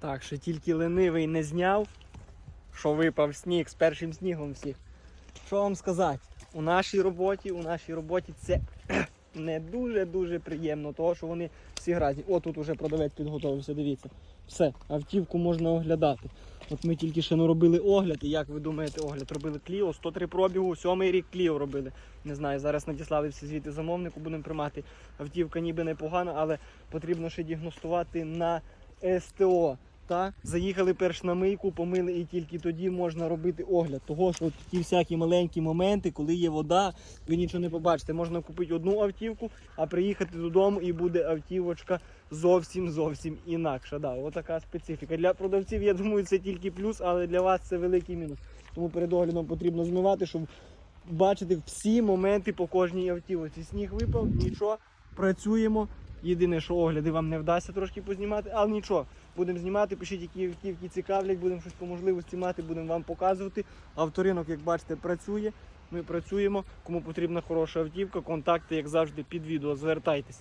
Так, ще тільки ленивий не зняв, що випав сніг з першим снігом всіх. Що вам сказати? У нашій роботі, у нашій роботі це не дуже-дуже приємно, того що вони всі грязні. О, тут уже продавець підготовився, дивіться. Все, автівку можна оглядати. От ми тільки ще не робили огляд, і як ви думаєте, огляд робили Кліо, 103 пробігу, сьомий рік Кліо робили. Не знаю, зараз надіслали всі звіти замовнику, будемо приймати. Автівка ніби непогана, але потрібно ще діагностувати на СТО. Та? Заїхали перш на мийку, помили і тільки тоді можна робити огляд. Того, що ті всякі маленькі моменти, коли є вода, ви нічого не побачите. Можна купити одну автівку, а приїхати додому і буде автівочка зовсім зовсім інакша. Да, отака специфіка. Для продавців, я думаю, це тільки плюс, але для вас це великий мінус. Тому перед оглядом потрібно змивати, щоб бачити всі моменти по кожній автівці. Сніг випав, нічого, працюємо. Єдине, що огляди вам не вдасться трошки познімати, але нічого. Будемо знімати, пишіть, які автівки цікавлять, будемо щось по можливості мати, будемо вам показувати. Авторинок, як бачите, працює. Ми працюємо. Кому потрібна хороша автівка, контакти, як завжди, під відео. Звертайтесь.